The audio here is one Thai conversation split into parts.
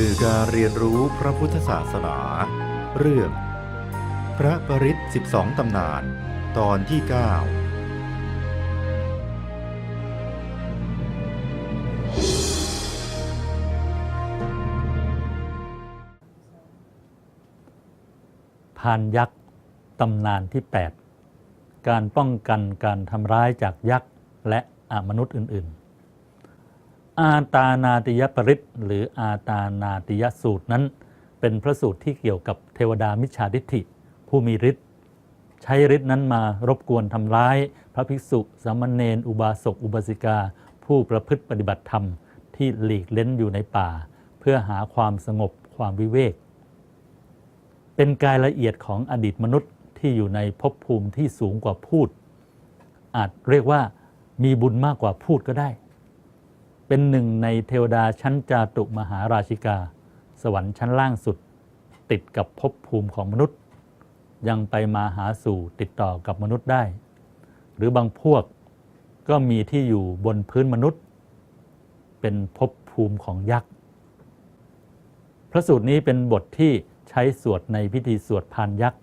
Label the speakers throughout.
Speaker 1: สื่อการเรียนรู้พระพุทธศาสนา เรื่อง พระปริศ12 ตำนาน ตอนที่ 9
Speaker 2: พานยักษ์ ตำนานที่ 8 การป้องกันการทำร้ายจากยักษ์และอมนุษย์อื่น ๆ อาตานาติยปริตหรืออาตานาติยสูตรนั้น เป็นพระสูตรที่เกี่ยวกับเทวดามิจฉาทิฏฐิ ผู้มีฤทธิ์ใช้ฤทธิ์นั้นมารบกวนทำร้าย พระภิกษุสามเณรอุบาสกอุบาสิกา ผู้ประพฤติปฏิบัติธรรมที่หลีกเล้นอยู่ในป่า เพื่อหาความสงบความวิเวก เป็นกายละเอียดของอดีตมนุษย์ที่อยู่ในภพภูมิที่สูงกว่าพูด อาจเรียกว่ามีบุญมากกว่าพูดก็ได้ เป็นหนึ่งในเทวดาชั้นจาตุมหาราชิกา สวรรค์ชั้นล่างสุด ติดกับภพภูมิของมนุษย์ ยังไปมาหาสู่ติดต่อกับมนุษย์ได้ หรือบางพวกก็มีที่อยู่บนพื้นมนุษย์ เป็นภพภูมิของยักษ์พระสูตรนี้เป็นบทที่ใช้สวดในพิธีสวดพานยักษ์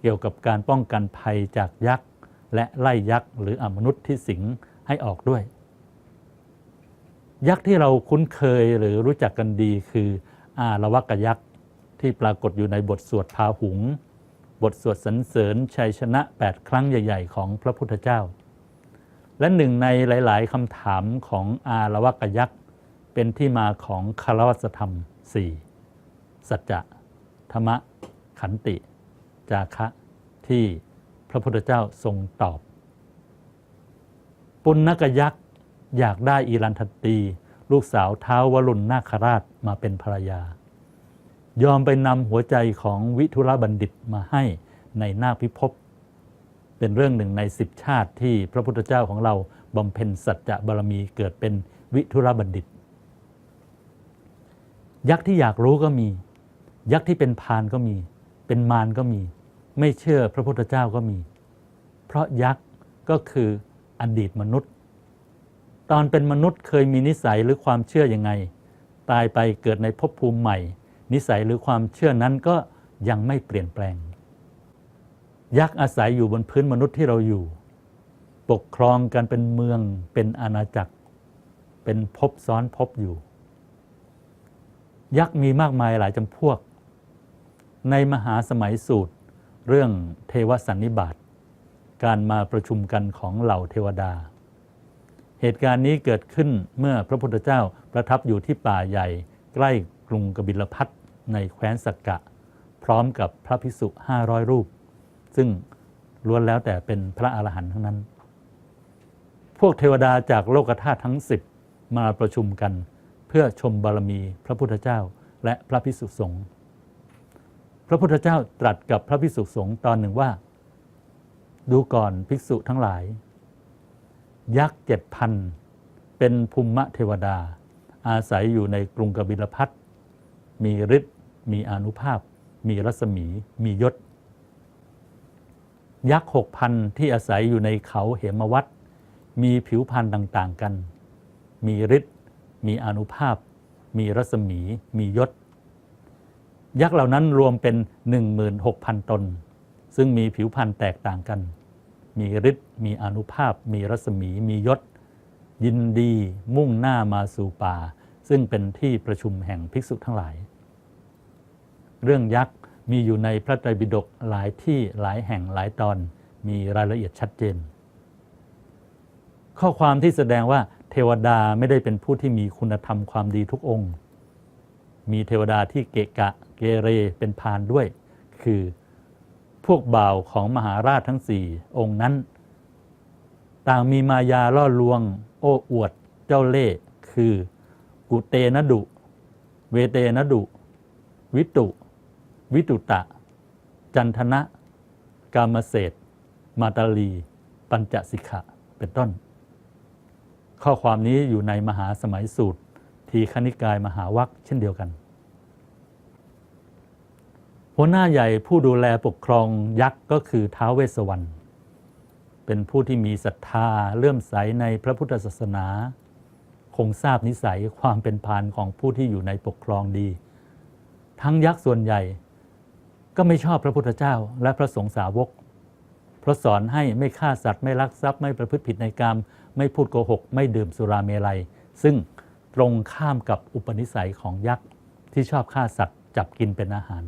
Speaker 2: เกี่ยวกับการป้องกันภัยจากยักษ์และไล่ยักษ์หรืออมนุษย์ที่สิงให้ออกด้วย ยักษ์ที่เราคุ้นเคยหรือรู้จักกันดีคืออาละวะกยักษ์ที่ปรากฏอยู่ในบทสวดพาหุง บทสวดสรรเสริญชัยชนะ 8 ครั้งใหญ่ ๆ ของพระพุทธเจ้า และหนึ่งในหลาย ๆคำถามของอาละวะกยักษ์เป็นที่มาของคารวัสธรรม 4 สัจจะธรรมะ ขันติ จาคะที่พระพุทธเจ้าทรงตอบ ปุณณกยักษ์ อยากได้อีรันทตีลูกสาวเท้าวรุณนาคราชมาเป็นภรรยา ยอมไปนำหัวใจของวิทุรบัณฑิตมาให้ในนาคพิภพเป็นเรื่องหนึ่งในสิบชาติที่พระพุทธเจ้าของเราบำเพ็ญสัจจะบารมีเกิดเป็นวิทุรบัณฑิต ยักษ์ที่อยากรู้ก็มี ยักษ์ที่เป็นพานก็มี เป็นมารก็มี ไม่เชื่อพระพุทธเจ้าก็มี เพราะยักษ์ก็คืออดีตมนุษย์ ตอนเป็นมนุษย์เคยมีนิสัยหรือความเชื่ออยังไง ตายไปเกิดในภพภูมิใหม่ นิสัยหรือความเชื่อนั้นก็ยังไม่เปลี่ยนแปลง ยักษ์อาศัยอยู่บนพื้นมนุษย์ที่เราอยู่ ปกครองกันเป็นเมืองเป็นอาณาจักร เป็นภพซ้อนภพอยู่ ยักษ์มีมากมายหลายจำพวก ในมหาสมัยสูตร เรื่องเทวสันนิบาตการมาประชุมกันของเหล่าเทวดา เหตุการณ์นี้เกิดขึ้นเมื่อพระพุทธเจ้าประทับอยู่ที่ป่าใหญ่ ใกล้กรุงกบิลพัทในแคว้นสักกะ พร้อมกับพระภิกษุ 500 รูป ซึ่งล้วนแล้วแต่เป็นพระอรหันต์ทั้งนั้น พวกเทวดาจากโลกธาตุทั้ง 10 มาประชุมกัน เพื่อชมบารมีพระพุทธเจ้าและพระภิกษุสงฆ์พระพุทธเจ้าตรัสกับพระภิกษุสงฆ์ตอนหนึ่งว่า ดูก่อนภิกษุทั้งหลาย ยักษ์เจ็ดพันเป็นภูมิเทวดา อาศัยอยู่ในกรุงกบิลพัทมีฤทธิ์มีอนุภาพ มีรัศมี มียศ ยักษ์หกพันที่อาศัยอยู่ในเขาเหมวัตมีผิวพรรณต่างๆกัน มีฤทธิ์มีอนุภาพ มีรัศมี มียศ ยักษ์เหล่านั้นรวมเป็น 16,000 ตน ซึ่งมีผิวพรรณแตกต่างกัน มีฤทธิ์มีอนุภาพ มีรัศมี มียศ ยินดีมุ่งหน้ามาสู่ป่า ซึ่งเป็นที่ประชุมแห่งภิกษุทั้งหลาย เรื่องยักษ์มีอยู่ในพระไตรปิฎกหลายที่หลายแห่งหลายตอนมีรายละเอียดชัดเจน ข้อความที่แสดงว่าเทวดาไม่ได้เป็นผู้ที่มีคุณธรรมความดีทุกองค์ มีเทวดาที่เกะกะเกเรเป็นพานด้วย คือ พวกบ่าวของมหาราชทั้งสี่องค์นั้น ต่างมีมายาล่อลวง โอ้อวดเจ้าเล่ห์คือ กุเตนดุ เวเตนดุ วิตุ วิตุตะ จันทนะ กามเศษมาตาลี ปัญจสิกขะเป็นต้น ข้อความนี้อยู่ในมหาสมัยสูตร ทีคณิกายมหาวัคเช่นเดียวกัน หัวหน้าใหญ่ผู้ดูแลปกครองยักษ์ก็คือท้าวเวสสวรรณเป็นผู้ที่มีศรัทธาเลื่อมใสในพระพุทธศาสนา คงทราบนิสัยความเป็นพานของผู้ที่อยู่ในปกครองดี ทั้งยักษ์ส่วนใหญ่ ก็ไม่ชอบพระพุทธเจ้าและพระสงฆ์สาวก เพราะสอนให้ไม่ฆ่าสัตว์ไม่ลักทรัพย์ไม่ประพฤติผิดในกรรม ไม่พูดโกหก ไม่ดื่มสุราเมลัย ซึ่งตรงข้ามกับอุปนิสัยของยักษ์ที่ชอบฆ่าสัตว์จับกินเป็นอาหาร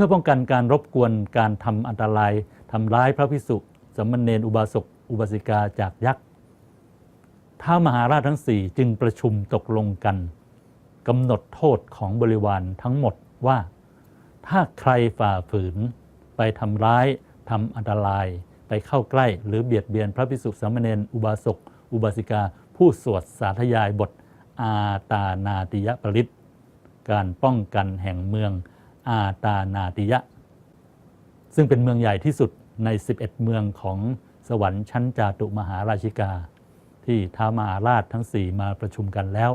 Speaker 2: พื่อป้องกันการรบกวนการทำอันตรายทำร้ายพระพิสุสามเณรอุบาสกอุบาสิกาจากยักษ์ท้ามหาราชทั้งสี่จึงประชุมตกลงกันกำหนดโทษของบริวารทั้งหมดว่า ถ้าใครฝ่าฝืน ไปทำร้ายทำอันตราย ไปเข้าใกล้ หรือเบียดเบียนพระพิสุสามเณรอุบาสกอุบาสิกา ผู้สวดสาธยายบท อาตานาติยปริตการป้องกันแห่งเมือง อาตานาติยะ ซึ่งเป็นเมืองใหญ่ที่สุดใน 11 เมืองของสวรรค์ชั้นจาตุมหาราชิกา ที่ท้ามหาราชทั้งสี่มาประชุมกันแล้ว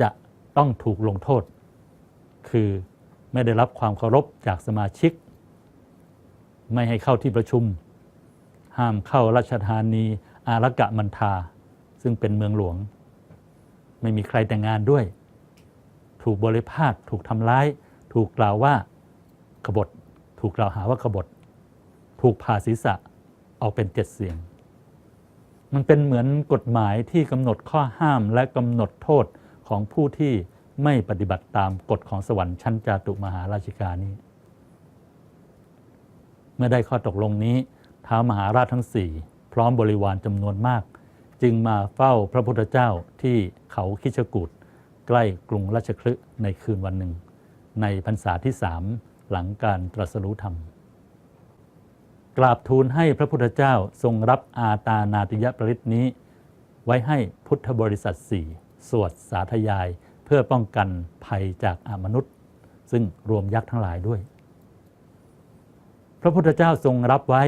Speaker 2: จะต้องถูกลงโทษ คือไม่ได้รับความเคารพจากสมาชิก ไม่ให้เข้าที่ประชุม ห้ามเข้าราชธานีอารกะมันทา ซึ่งเป็นเมืองหลวง ไม่มีใครแต่งงานด้วย ถูกบริพาทถูกทำร้าย ถูกกล่าวว่าขบฏถูกกล่าวหาว่าขบฏถูกผ่าศีรษะออกเป็นเจ็ดเสียง มันเป็นเหมือนกฎหมายที่กำหนดข้อห้ามและกำหนดโทษของผู้ที่ไม่ปฏิบัติตามกฎของสวรรค์ชั้นจาตุมหาราชิกานี้ เมื่อได้ข้อตกลงนี้ท้าวมหาราชทั้งสี่พร้อมบริวารจำนวนมาก จึงมาเฝ้าพระพุทธเจ้าที่เขาคิชกูดใกล้กรุงราชคลึในคืนวันหนึ่ง ในพรรษาที่สามหลังการตรัสรู้ธรรม กราบทูลให้พระพุทธเจ้าทรงรับอาตานาติยปริตนี้ ไว้ให้พุทธบริษัทสี่สวดสาธยายเพื่อป้องกันภัยจากอมนุษย์ ซึ่งรวมยักษ์ทั้งหลายด้วย พระพุทธเจ้าทรงรับไว้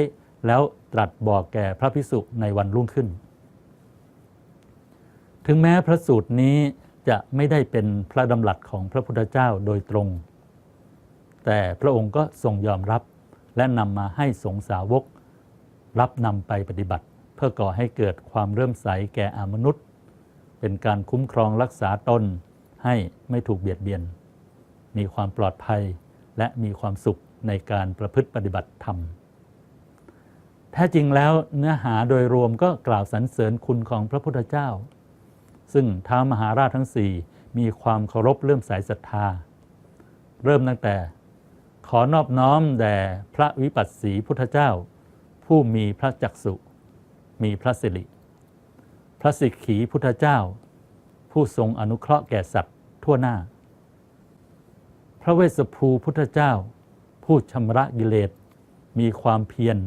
Speaker 2: แล้วตรัสบอกแก่พระพิสุในวันรุ่งขึ้น ถึงแม้พระสูตรนี้ จะไม่ได้เป็นพระดำรัสของพระพุทธเจ้าโดยตรง แต่พระองค์ก็ทรงยอมรับและนำมาให้สงฆ์สาวก รับนำไปปฏิบัติ เพื่อก่อให้เกิดความเริ่มใสแก่อมนุษย์ เป็นการคุ้มครองรักษาตนให้ไม่ถูกเบียดเบียน มีความปลอดภัยและมีความสุขในการประพฤติปฏิบัติธรรม แท้จริงแล้วเนื้อหาโดยรวมก็กล่าวสรรเสริญคุณของพระพุทธเจ้า ซึ่งท้าวมหาราชทั้งสี่มีความเคารพเลื่อมใสศรัทธา เริ่มตั้งแต่ ขอนอบน้อมแด่พระวิปัสสีพุทธเจ้า ผู้มีพระจักสุมีพระสิริ พระสิกขีพุทธเจ้า ผู้ทรงอนุเคราะห์แก่สัตว์ทั่วหน้า พระเวสสภูพุทธเจ้า ผู้ชำระกิเลสมีความเพียร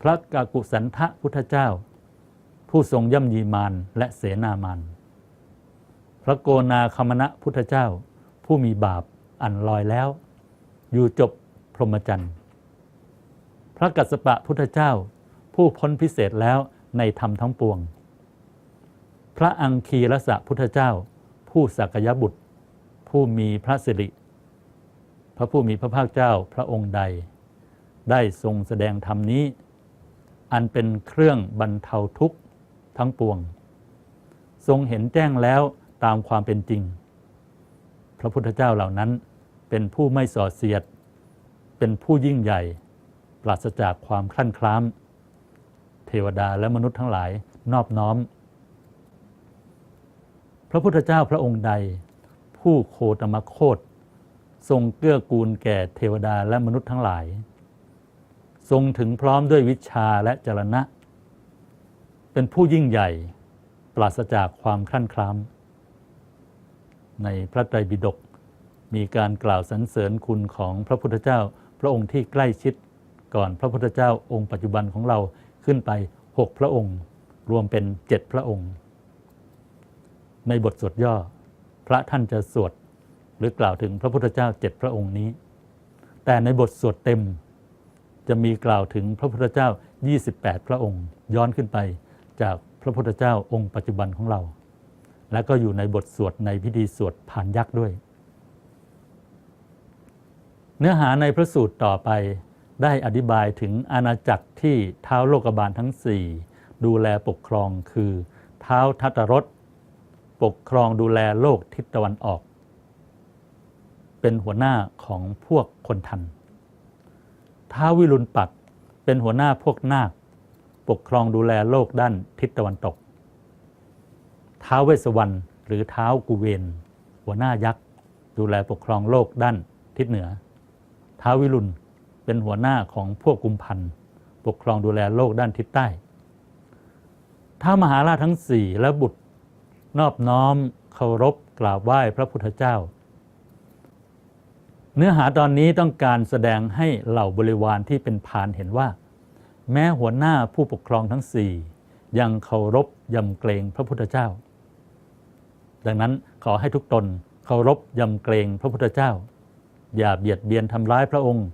Speaker 2: พระกากุสันทะพุทธเจ้า ผู้ทรงย่ำยีมารและเสนามานพระโกนาคมณะพุทธเจ้า ผู้มีบาปอันลอยแล้ว อยู่จบพรหมจรรย์ พระกัสสปะพุทธเจ้า ผู้พ้นพิเศษแล้วในธรรมทั้งปวง พระอังคีรสะพุทธเจ้า ผู้สักยบุตร ผู้มีพระสิริ พระผู้มีพระภาคเจ้าพระองค์ใด ได้ทรงแสดงธรรมนี้ อันเป็นเครื่องบรรเทาทุกข์ ทั้งปวง ทรงเห็นแจ้งแล้วตามความเป็นจริง พระพุทธเจ้าเหล่านั้นเป็นผู้ไม่ส่อเสียด เป็นผู้ยิ่งใหญ่ ปราศจากความคลั่นคล้าม เทวดาและมนุษย์ทั้งหลายนอบน้อม พระพุทธเจ้าพระองค์ใด ผู้โคตมโคตทรงเกื้อกูลแก่เทวดาและมนุษย์ทั้งหลาย ทรงถึงพร้อมด้วยวิชาและจรณะ เป็นผู้ยิ่งใหญ่ ปราศจากความคลั่นคล้ามในพระไตรปิฎกมีการกล่าวสรรเสริญคุณของพระพุทธเจ้า พระองค์ที่ใกล้ชิดก่อนพระพุทธเจ้าองค์ปัจจุบันของเราขึ้นไปหกพระองค์ รวมเป็นเจ็ดพระองค์ ในบทสวดย่อ พระท่านจะสวดหรือกล่าวถึงพระพุทธเจ้าเจ็ดพระองค์นี้ แต่ในบทสวดเต็มจะมีกล่าวถึงพระพุทธเจ้า 28 พระองค์ ย้อนขึ้นไป จากพระพุทธเจ้าองค์ปัจจุบันของเรา และก็อยู่ในบทสวดในพิธีสวดผ่านยักษ์ด้วย เนื้อหาในพระสูตรต่อไปได้อธิบายถึงอาณาจักรที่เท้าโลกบาลทั้งสี่ดูแลปกครองคือเท้าทัตรสปกครองดูแลโลกทิศตะวันออก เป็นหัวหน้าของพวกคนทันท้าวิรุณปักเป็นหัวหน้าพวกนาค ปกครองดูแลโลกด้านทิศตะวันตก ท้าวเวสวรรณหรือท้าวกุเวน หัวหน้ายักษ์ดูแลปกครองโลกด้านทิศเหนือ ท้าววิรุณเป็นหัวหน้าของพวกกุมพันธ์ปกครองดูแลโลกด้านทิศใต้ ท้ามหาราชทั้งสี่และบุตร นอบน้อมเคารพกราบไหว้พระพุทธเจ้า เนื้อหาตอนนี้ต้องการแสดงให้เหล่าบริวารที่เป็นพานเห็นว่า แม้หัวหน้าผู้ปกครองทั้งสี่ยังเคารพยำเกรงพระพุทธเจ้า ดังนั้นขอให้ทุกตนเคารพยำเกรงพระพุทธเจ้า อย่าเบียดเบียนทำร้ายพระองค์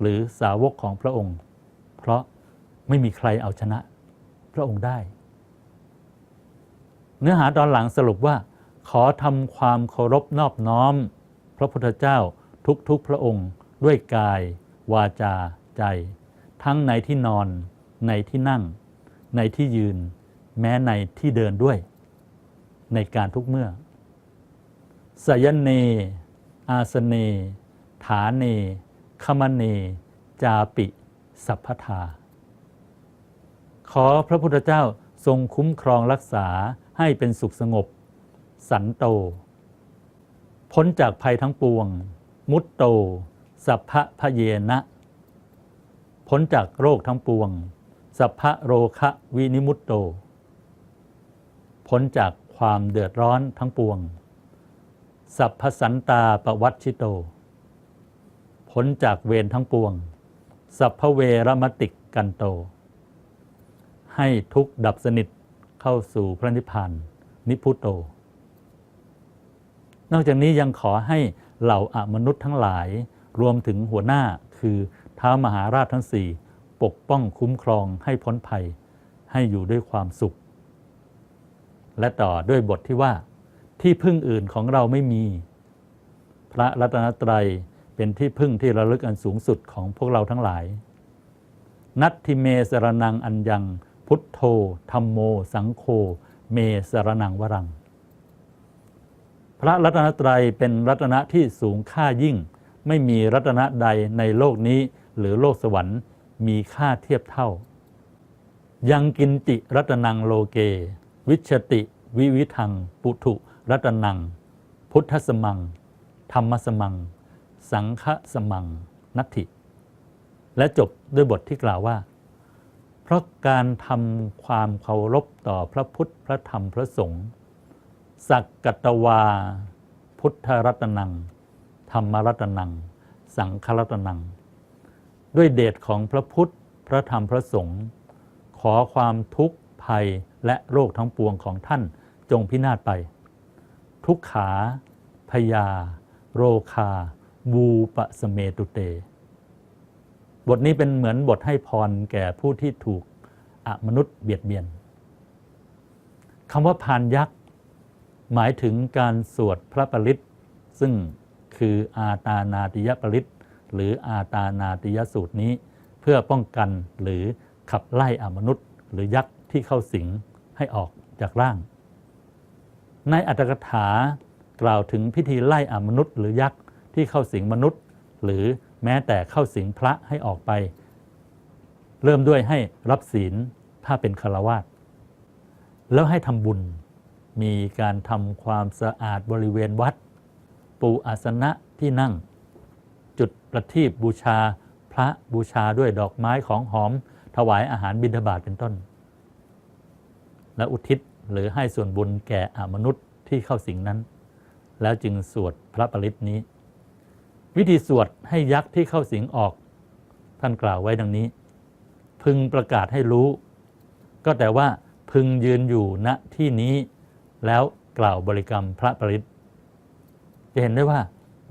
Speaker 2: หรือสาวกของพระองค์ เพราะไม่มีใครเอาชนะพระองค์ได้ เนื้อหาตอนหลังสรุปว่า ขอทำความเคารพนอบน้อม พระพุทธเจ้าทุกๆพระองค์ด้วยกาย วาจา ใจ ทั้งในที่นอน ในที่นั่ง ในที่ยืน แม้ในที่เดินด้วย ในการทุกเมื่อสยเน อาสเน ฐาเนคมเน จาปิ สัพพทา ขอพระพุทธเจ้าทรงคุ้มครองรักษาให้เป็นสุขสงบ สันโต พ้นจากภัยทั้งปวง มุตโต สัพพะพเยนะ พ้นจากโรคทั้งปวง สัพพะโรคะวินิมุตโต พ้นจากความเดือดร้อนทั้งปวง สัพพสันตาปวัตชิโต พ้นจากเวรทั้งปวง สัพพเวรมติกกันโต ให้ทุกดับสนิทเข้าสู่พระนิพพานนิพุโต นอกจากนี้ยังขอให้เหล่าอมนุษย์ทั้งหลายรวมถึงหัวหน้าคือ ท้ามหาราชทั้งสี่ปกป้องคุ้มครองให้พ้นภัยให้อยู่ด้วยความสุข และต่อด้วยบทที่ว่า ที่พึ่งอื่นของเราไม่มี พระรัตนตรัยเป็นที่พึ่งที่ระลึกอันสูงสุดของพวกเราทั้งหลาย นัตทิเมสรนังอัญญัง พุทโธธรรมโม สังโฆเมสรนังวรัง พระรัตนตรัยเป็นรัตนะที่สูงค่ายิ่ง ไม่มีรัตนะใดในโลกนี้ หรือโลกสวรรค์มีค่าเทียบเท่า ยังกินจิรัตนังโลเก วิชติ วิวิทัง ปุถุรัตนัง พุทธสมัง ธรรมสมัง สังฆสมัง นัตถิ และจบด้วยบทที่กล่าวว่า เพราะการทำความเคารพต่อพระพุทธพระธรรมพระสงฆ์สักกตวา พุทธรัตนัง ธรรมรัตนัง สังฆรัตนัง ด้วยเดชของพระพุทธ พระธรรมพระสงฆ์ขอความทุกข์ภัยและโรคทั้งปวงของท่านจงพินาศไป ทุกขาพยา โรคาบูปะสเมตุเต บทนี้เป็นเหมือนบทให้พรแก่ผู้ที่ถูกอมนุษย์เบียดเบียนคำว่าพานยักษ์ หมายถึงการสวดพระปริตซึ่งคืออาตานาติยปริต หรืออาตานาติยสูตรนี้ เพื่อป้องกันหรือขับไล่อมนุษย์ หรือยักษ์ที่เข้าสิงให้ออกจากร่าง ในอัตถกถากล่าวถึงพิธีไล่อมนุษย์ หรือยักษ์ที่เข้าสิงมนุษย์ หรือแม้แต่เข้าสิงพระให้ออกไป เริ่มด้วยให้รับศีลถ้าเป็นคารวาสแล้วให้ทำบุญมีการทำความสะอาดบริเวณวัด ปูอาสนะที่นั่ง ประทีปบูชาพระบูชาด้วยดอกไม้ของหอม ถวายอาหารบิณฑบาตเป็นต้น และอุทิศหรือให้ส่วนบุญแก่อมนุษย์ที่เข้าสิงนั้น แล้วจึงสวดพระปริตนี้ วิธีสวดให้ยักษ์ที่เข้าสิงออก ท่านกล่าวไว้ดังนี้ พึงประกาศให้รู้ ก็แต่ว่าพึงยืนอยู่ณที่นี้ แล้วกล่าวบริกรรมพระปริตจะเห็นได้ว่า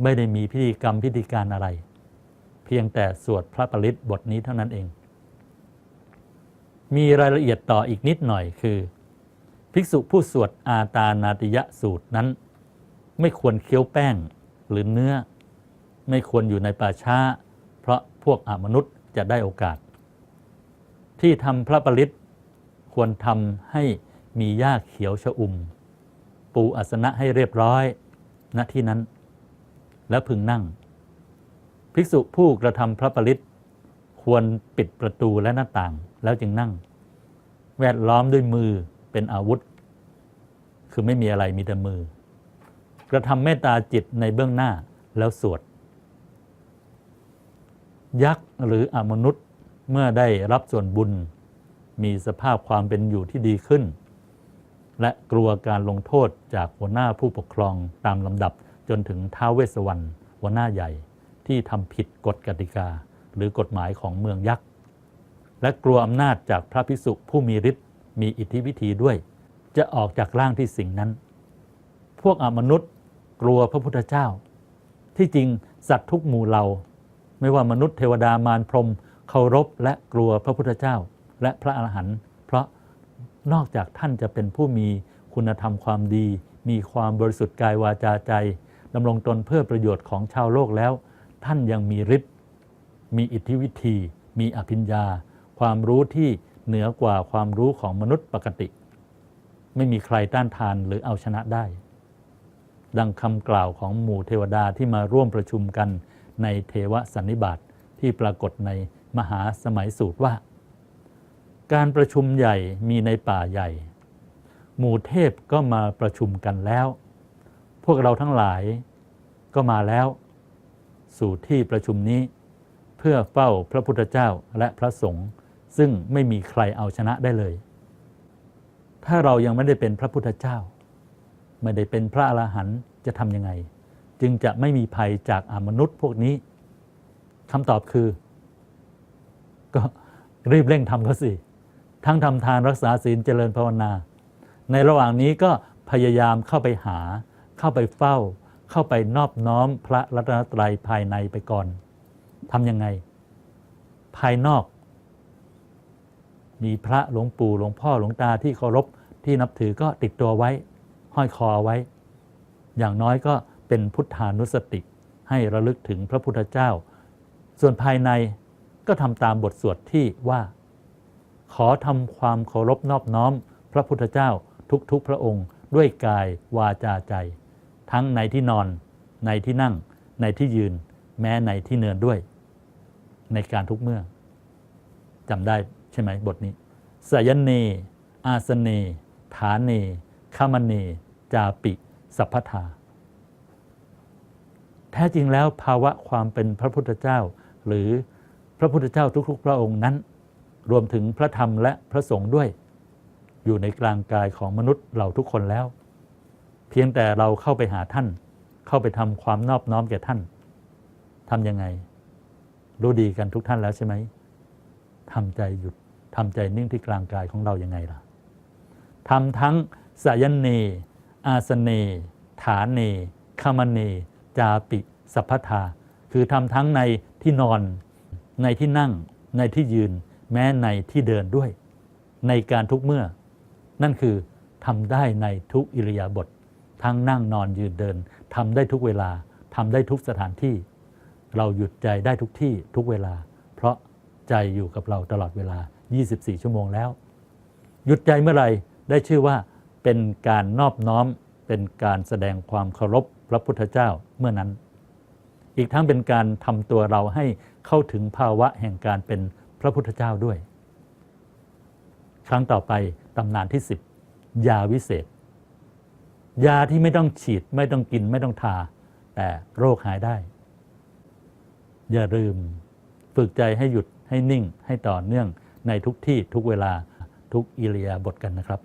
Speaker 2: ไม่ได้มีพิธีกรรมพิธีการอะไร พียงแต่สวดพระปริตบทนี้เท่านั้นเอง มีรายละเอียดต่ออีกนิดหน่อยคือ ภิกษุผู้สวดอาตานาติยะสูตรนั้น ไม่ควรเคี้ยวแป้งหรือเนื้อ ไม่ควรอยู่ในป่าช้า เพราะพวกอมนุษย์จะได้โอกาส ที่ทำพระปริตควรทำให้มีหญ้าเขียวชอุ่ม ปูอาสนะให้เรียบร้อยณที่นั้น และพึงนั่ง ภิกษุผู้กระทำพระปริตควรปิดประตูและหน้าต่างแล้วจึงนั่ง แวดล้อมด้วยมือเป็นอาวุธ คือไม่มีอะไรมีแต่มือ กระทำเมตตาจิตในเบื้องหน้าแล้วสวด ยักษ์หรืออมนุษย์เมื่อได้รับส่วนบุญ มีสภาพความเป็นอยู่ที่ดีขึ้น และกลัวการลงโทษจากหัวหน้าผู้ปกครองตามลำดับจนถึงท้าวเวสสวรรณหัวหน้าใหญ่ ที่ทำผิดกฎกติกา หรือกฎหมายของเมืองยักษ์ และกลัวอำนาจจากพระพิสุผู้มีฤทธิ์มีอิทธิวิธีด้วย จะออกจากร่างที่สิ่งนั้น พวกอมนุษย์กลัวพระพุทธเจ้า ที่จริงสัตว์ทุกหมู่เหล่า ไม่ว่ามนุษย์เทวดามารพรมเคารพและกลัวพระพุทธเจ้า และพระอรหันต์เพราะนอกจากท่านจะเป็นผู้มีคุณธรรมความดี มีความบริสุทธิ์กายวาจาใจดำรงตนเพื่อประโยชน์ของชาวโลกแล้ว ท่านยังมีฤทธิ์มีอิทธิวิธี มีอภิญญา ความรู้ที่เหนือกว่าความรู้ของมนุษย์ปกติ ไม่มีใครต้านทานหรือเอาชนะได้ ดังคำกล่าวของหมู่เทวดาที่มาร่วมประชุมกันในเทวสันนิบาตที่ปรากฏในมหาสมัยสูตรว่า การประชุมใหญ่มีในป่าใหญ่ หมู่เทพก็มาประชุมกันแล้ว พวกเราทั้งหลายก็มาแล้ว สู่ที่ประชุมนี้ เพื่อเฝ้าพระพุทธเจ้าและพระสงฆ์ซึ่งไม่มีใครเอาชนะได้เลย ถ้าเรายังไม่ได้เป็นพระพุทธเจ้า ไม่ได้เป็นพระอรหันต์จะทำยังไง จึงจะไม่มีภัยจากอมนุษย์พวกนี้คำตอบคือ ก็รีบเร่งทำเขาสิ ทั้งทำทานรักษาศีลเจริญภาวนา ในระหว่างนี้ก็พยายามเข้าไปหา เข้าไปเฝ้า เข้าไปนอบน้อมพระรัตนตรัยภายในไปก่อนทำยังไง ภายนอก มีพระหลวงปู่หลวงพ่อหลวงตาที่เคารพที่นับถือก็ติดตัวไว้ ห้อยคอไว้ อย่างน้อยก็เป็นพุทธานุสติ ให้ระลึกถึงพระพุทธเจ้า ส่วนภายในก็ทำตามบทสวดที่ว่า ขอทำความเคารพนอบน้อม พระพุทธเจ้าทุกๆพระองค์ด้วยกายวาจาใจ ทั้งในที่นอน ในที่นั่ง ในที่ยืน แม้ในที่เนินด้วย ในการทุกเมื่อจำได้ใช่ไหมบทนี้สยนเน อาสเน ฐานเนคามเน จาปิ สัพพทา แท้จริงแล้วภาวะความเป็นพระพุทธเจ้า หรือพระพุทธเจ้าทุก ๆ พระองค์นั้น รวมถึงพระธรรมและพระสงฆ์ด้วย อยู่ในกลางกายของมนุษย์เราทุกคนแล้ว เพียงแต่เราเข้าไปหาท่าน เข้าไปทำความนอบน้อมแก่ท่านทำยังไง รู้ดีกันทุกท่านแล้วใช่ไหมทำใจหยุดทำใจนิ่งที่กลางกายของเรายังไงล่ะทำทั้งสายนเน อาสเน ฐานเนคามเน จาปิ สัพพทา คือทำทั้งในที่นอน ในที่นั่ง ในที่ยืน แม้ในที่เดินด้วย ในการทุกเมื่อ นั่นคือทำได้ในทุกอิริยาบถ ทั้งนั่งนอนยืนเดินทำได้ทุกเวลาทำได้ทุกสถานที่ เราหยุดใจได้ทุกที่ทุกเวลา เพราะใจอยู่กับเราตลอดเวลา 24 ชั่วโมงแล้ว หยุดใจเมื่อไหร่ได้ชื่อว่าเป็นการนอบน้อมเป็นการแสดงความเคารพพระพุทธเจ้าเมื่อนั้น อีกทั้งเป็นการทำตัวเราให้เข้าถึงภาวะแห่งการเป็นพระพุทธเจ้าด้วย ครั้งต่อไปตำนานที่ 10 ยาวิเศษ ยาที่ไม่ต้องฉีดไม่ต้องกินไม่ต้องทา แต่โรคหายได้ อย่าลืมฝึกใจให้หยุดให้นิ่งให้ต่อเนื่องในทุกที่ทุกเวลาทุกอิริยาบถกันนะครับ